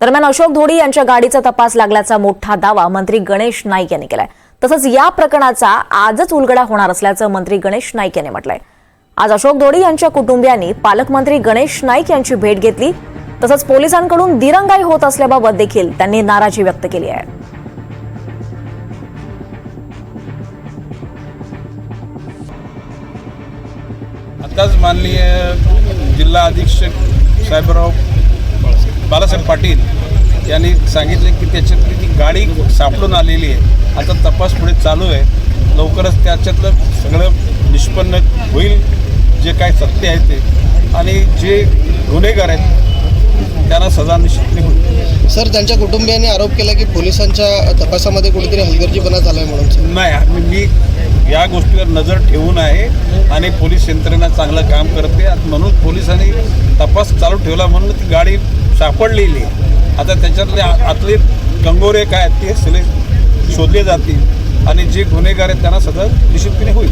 दरम्यान अशोक धोडी यांच्या गाडीचा तपास लागल्याचा मोठा दावा मंत्री गणेश नाईक यांनी केलाय. तसंच या प्रकरणाचा आजच उलगडा होणार असल्याचं मंत्री गणेश नाईक यांनी म्हटलंय. आज अशोक धोडी यांच्या कुटुंबियांनी पालकमंत्री गणेश नाईक यांची भेट घेतली. तसंच पोलिसांकडून दिरंगाई होत असल्याबाबत देखील त्यांनी नाराजी व्यक्त केली आहे. आताच माननीय जिल्हा अधीक्षक साहेबराव बालासाहेब पाटील यांनी सांगितले की त्याच्यातली ती गाडी सापडून आलेली आहे. आता तपास पुढे चालू आहे. लवकरच त्याच्यातलं सगळं निष्पन्न होईल. जे काय सत्य आहे ते. आणि जे गुन्हेगार आहेत त्यांना सजा निश्चित होईल सर त्यांच्या कुटुंबियांनी आरोप केला की पोलिसांच्या तपासामध्ये कुठेतरी हलगर्जीपणा झालाय म्हणून नाही आम्ही- मी या गोष्टीवर नजर ठेवून आहे आणि पोलीस यंत्रणा चांगलं काम करते. म्हणून पोलिसांनी तपास चालू ठेवला म्हणून ती गाडी सापडलेली आता त्याच्यातले आतले कंगोरे काय आहेत ते सगळे शोधले जातील आणि जे गुन्हेगार आहेत त्यांना सगळं निश्चितपणे होईल.